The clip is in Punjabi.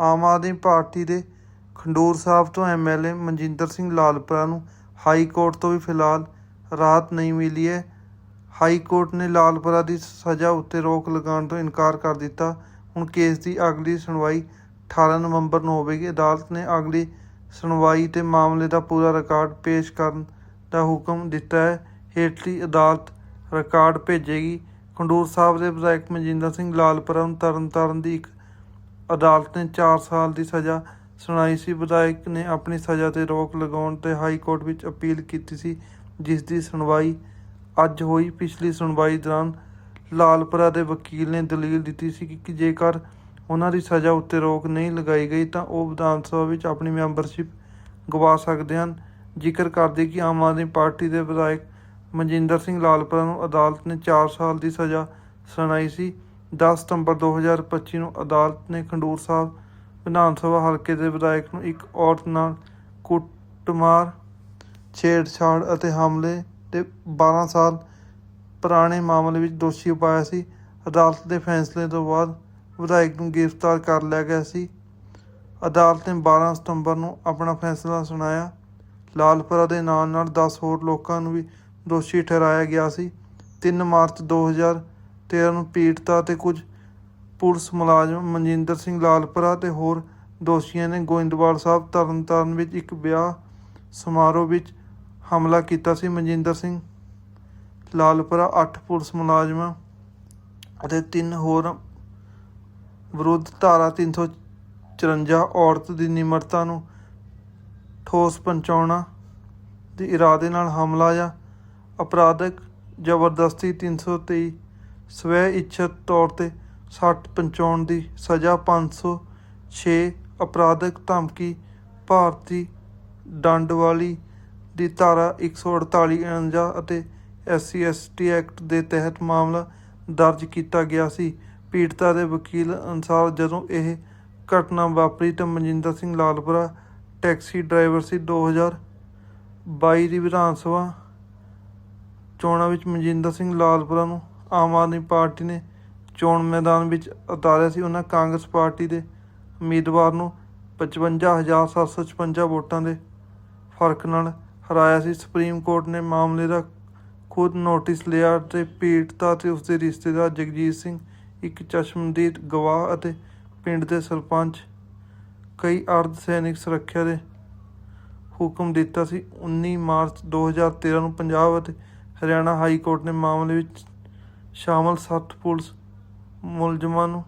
ਆਮ ਆਦਮੀ ਪਾਰਟੀ ਦੇ ਖਡੂਰ ਸਾਹਿਬ ਤੋਂ ਐਮਐਲਏ ਮਨਜਿੰਦਰ ਸਿੰਘ ਲਾਲਪੁਰਾ ਨੂੰ ਹਾਈ ਕੋਰਟ ਤੋਂ ਵੀ ਫਿਲਹਾਲ ਰਾਹਤ ਨਹੀਂ ਮਿਲੀ ਹੈ। ਹਾਈ ਕੋਰਟ ਨੇ ਲਾਲਪੁਰਾ ਦੀ ਸਜ਼ਾ ਉੱਤੇ ਰੋਕ ਲਗਾਉਣ ਤੋਂ ਇਨਕਾਰ ਕਰ ਦਿੱਤਾ। ਹੁਣ ਕੇਸ ਦੀ ਅਗਲੀ ਸੁਣਵਾਈ 18 ਨਵੰਬਰ ਨੂੰ ਹੋਵੇਗੀ। ਅਦਾਲਤ ਨੇ ਅਗਲੀ ਸੁਣਵਾਈ ਤੇ ਮਾਮਲੇ ਦਾ ਪੂਰਾ ਰਿਕਾਰਡ ਪੇਸ਼ ਕਰਨ ਦਾ ਹੁਕਮ ਦਿੱਤਾ ਹੈ। ਹੇਠਲੀ ਅਦਾਲਤ ਰਿਕਾਰਡ ਭੇਜੇਗੀ। ਖੰਡੂਰ ਸਾਹਿਬ ਦੇ ਵਿਧਾਇਕ ਮਨਜਿੰਦਰ ਸਿੰਘ ਲਾਲਪੁਰਾ ਨੂੰ ਤਰਨਤਾਰਨ ਦੀ ਇੱਕ ਅਦਾਲਤ ਨੇ 4 ਸਾਲ ਦੀ ਸਜ਼ਾ ਸੁਣਾਈ ਸੀ। ਵਿਧਾਇਕ ਨੇ ਆਪਣੀ ਸਜ਼ਾ ਤੇ ਰੋਕ ਲਗਾਉਣ ਤੇ ਹਾਈ ਕੋਰਟ ਵਿੱਚ ਅਪੀਲ ਕੀਤੀ ਸੀ, ਜਿਸ ਦੀ ਸੁਣਵਾਈ ਅੱਜ ਹੋਈ। ਪਿਛਲੀ ਸੁਣਵਾਈ ਦੌਰਾਨ ਲਾਲਪੁਰਾ ਦੇ ਵਕੀਲ ਨੇ ਦਲੀਲ ਦਿੱਤੀ ਸੀ ਕਿ ਜੇਕਰ ਉਹਨਾਂ ਦੀ ਸਜ਼ਾ ਉੱਤੇ ਰੋਕ ਨਹੀਂ ਲਗਾਈ ਗਈ ਤਾਂ ਉਹ ਵਿਧਾਨ ਸਭਾ ਵਿੱਚ ਆਪਣੀ ਮੈਂਬਰਸ਼ਿਪ ਗਵਾ ਸਕਦੇ ਹਨ। ਜ਼ਿਕਰ ਕਰਦੇ ਕਿ ਆਮ ਆਦਮੀ ਪਾਰਟੀ ਦੇ ਵਿਧਾਇਕ ਮਨਜਿੰਦਰ ਸਿੰਘ ਲਾਲਪੁਰਾ ਨੂੰ ਅਦਾਲਤ ਨੇ 4 ਸਾਲ ਦੀ ਸਜ਼ਾ ਸੁਣਾਈ ਸੀ। 10 ਸਤੰਬਰ 2025 ਨੂੰ ਅਦਾਲਤ ਨੇ ਖੰਡੂਰ ਸਾਹਿਬ ਵਿਧਾਨ ਸਭਾ ਹਲਕੇ ਦੇ ਵਿਧਾਇਕ ਨੂੰ ਇੱਕ ਔਰਤ ਨਾਲ ਕੁੱਟਮਾਰ, ਛੇੜਛਾੜ ਅਤੇ ਹਮਲੇ ਦੇ 12 ਸਾਲ ਪੁਰਾਣੇ ਮਾਮਲੇ ਵਿੱਚ ਦੋਸ਼ੀ ਪਾਇਆ ਸੀ। ਅਦਾਲਤ ਦੇ ਫੈਸਲੇ ਤੋਂ ਬਾਅਦ ਵਿਧਾਇਕ ਨੂੰ ਗ੍ਰਿਫਤਾਰ ਕਰ ਲਿਆ ਗਿਆ ਸੀ। ਅਦਾਲਤ ਨੇ 12 ਸਤੰਬਰ ਨੂੰ ਆਪਣਾ ਫੈਸਲਾ ਸੁਣਾਇਆ। ਲਾਲਪੁਰਾ ਦੇ ਨਾਲ ਨਾਲ 10 ਹੋਰ ਲੋਕਾਂ ਨੂੰ ਵੀ ਦੋਸ਼ੀ ਠਹਿਰਾਇਆ ਗਿਆ ਸੀ। 3 ਮਾਰਚ 2013 ਨੂੰ ਪੀੜਤਾ ਤੇ ਕੁਝ ਪੁਲਿਸ ਮੁਲਾਜ਼ਮ ਮਨਜਿੰਦਰ ਸਿੰਘ ਲਾਲਪੁਰਾ ਤੇ ਹੋਰ ਦੋਸ਼ੀਆਂ ਨੇ ਗੋਇੰਦਵਾਲ ਸਾਹਿਬ ਤਰਨਤਾਰਨ ਵਿੱਚ ਇੱਕ ਵਿਆਹ ਸਮਾਰੋਹ ਵਿੱਚ ਹਮਲਾ ਕੀਤਾ ਸੀ। ਮਨਜਿੰਦਰ ਸਿੰਘ ਲਾਲਪੁਰਾ 8 ਪੁਲਿਸ ਮੁਲਾਜ਼ਮਾਂ ਅਤੇ ਤਿੰਨ ਹੋਰ ਵਿਰੁੱਧ ਧਾਰਾ 354 ਔਰਤ ਦੀ ਨਿਮਰਤਾ ਨੂੰ ਠੋਸ ਪਹੁੰਚਾਉਣਾ ਦੇ ਇਰਾਦੇ ਨਾਲ ਹਮਲਾ ਜਾਂ ਅਪਰਾਧਕ ਜ਼ਬਰਦਸਤੀ 323 ਸਵੈ ਇੱਛਤ ਤੌਰ ਤੇ ਸੱਟ ਪਹੁੰਚਾਉਣ ਦੀ ਸਜ਼ਾ 506 ਅਪਰਾਧਕ ਧਮਕੀ ਭਾਰਤੀ ਦੰਡ ਵਾਲੀ ਦੀ ਧਾਰਾ 148 49 ਅਤੇ ਐਸਸੀ ਐਸਟੀ ਐਕਟ ਦੇ ਤਹਿਤ ਮਾਮਲਾ ਦਰਜ ਕੀਤਾ ਗਿਆ ਸੀ। ਪੀੜਤਾ ਦੇ ਵਕੀਲ ਅਨੁਸਾਰ ਜਦੋਂ ਇਹ ਘਟਨਾ ਵਾਪਰੀ ਤਾਂ ਮਨਜਿੰਦਰ ਸਿੰਘ ਲਾਲਪੁਰਾ ਟੈਕਸੀ ਡਰਾਈਵਰ ਸੀ। 2022 ਦੀ ਵਿਧਾਨ ਸਭਾ ਚੋਣਾਂ ਵਿੱਚ ਮਨਜਿੰਦਰ ਸਿੰਘ ਲਾਲਪੁਰਾ ਨੂੰ ਆਮ ਆਦਮੀ ਪਾਰਟੀ ਨੇ ਚੋਣ ਮੈਦਾਨ ਵਿੱਚ ਉਤਾਰਿਆ ਸੀ। ਉਹਨਾਂ ਕਾਂਗਰਸ ਪਾਰਟੀ ਦੇ ਉਮੀਦਵਾਰ ਨੂੰ 55756 ਵੋਟਾਂ ਦੇ ਫ਼ਰਕ ਨਾਲ ਹਰਾਇਆ ਸੀ। ਸੁਪਰੀਮ ਕੋਰਟ ਨੇ ਮਾਮਲੇ ਦਾ ਖੁਦ ਨੋਟਿਸ ਲਿਆ ਤੇ ਪੀੜਤਾ ਤੇ ਉਸਦੇ ਰਿਸ਼ਤੇਦਾਰ ਜਗਜੀਤ ਸਿੰਘ, ਇੱਕ ਚਸ਼ਮਦੀਦ ਗਵਾਹ ਅਤੇ ਪਿੰਡ ਦੇ ਸਰਪੰਚ, ਕਈ ਅਰਧ ਸੈਨਿਕ ਸੁਰੱਖਿਆ ਦੇ ਹੁਕਮ ਦਿੱਤਾ ਸੀ। 19 ਮਾਰਚ 2013 ਨੂੰ ਪੰਜਾਬ ਅਤੇ ਹਰਿਆਣਾ ਹਾਈ ਕੋਰਟ ਨੇ ਮਾਮਲੇ ਵਿੱਚ ਸ਼ਾਮਲ ਸੱਤ ਪੁਲਿਸ ਮੁਲਜ਼ਮਾਂ ਨੂੰ